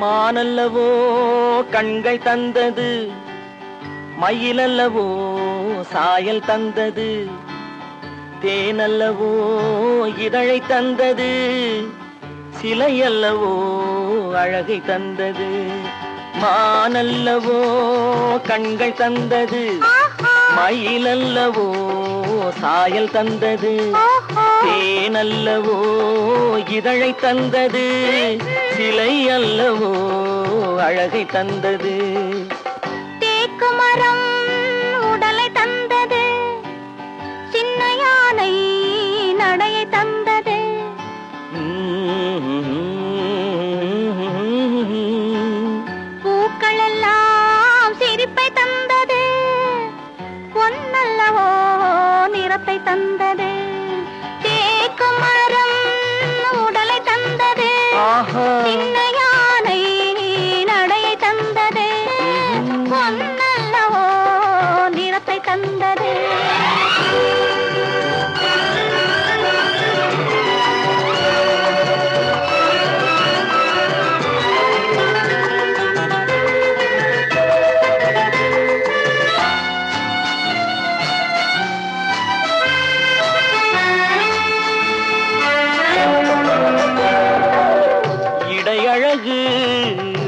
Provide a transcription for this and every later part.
மானல்லவோ கண்கள் தந்தது. மயிலல்லவோ சாயல் தந்தது. தேனல்லவோ இதழை தந்தது. சிலையல்லவோ அழகை தந்தது. மானல்லவோ கண்கள் தந்தது. மயிலல்லவோ சாயல் தந்தது. தேனல்லவோ இதழை தந்தது சிலை அல்லவோ அழகை தந்தது. தேக்கு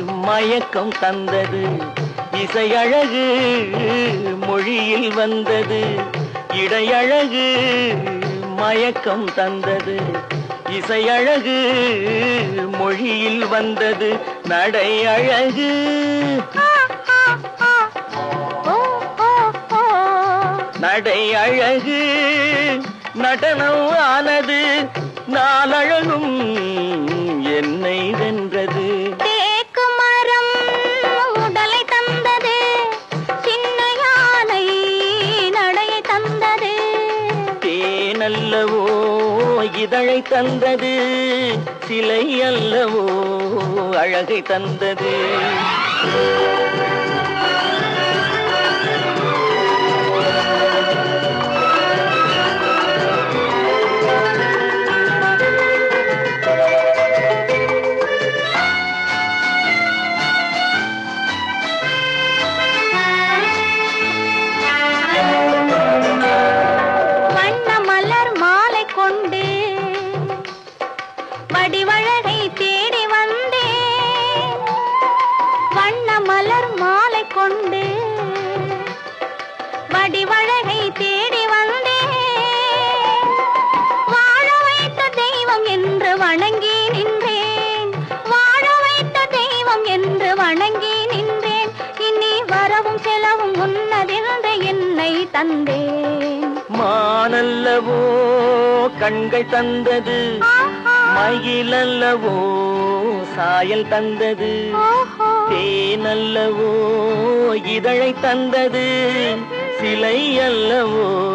மயக்கம் தந்தது. இசையழகு மொழியில் வந்தது. இடையழகு மயக்கம் தந்தது. இசையழகு மொழியில் வந்தது. நடை அழகு நடை அழகு நடனம் ஆனது. நாளழகும் இதழை தந்தது. சிலை அல்லவோ அழகை தந்தது. வணங்கி நின்றேன். இனி வரவும் செலவும் உன்னதென்று என்னை தந்தேன். மானல்லவோ கண்கள் தந்தது. மயிலல்லவோ சாயல் தந்தது. தேனல்லவோ இதழை தந்தது. சிலை அல்லவோ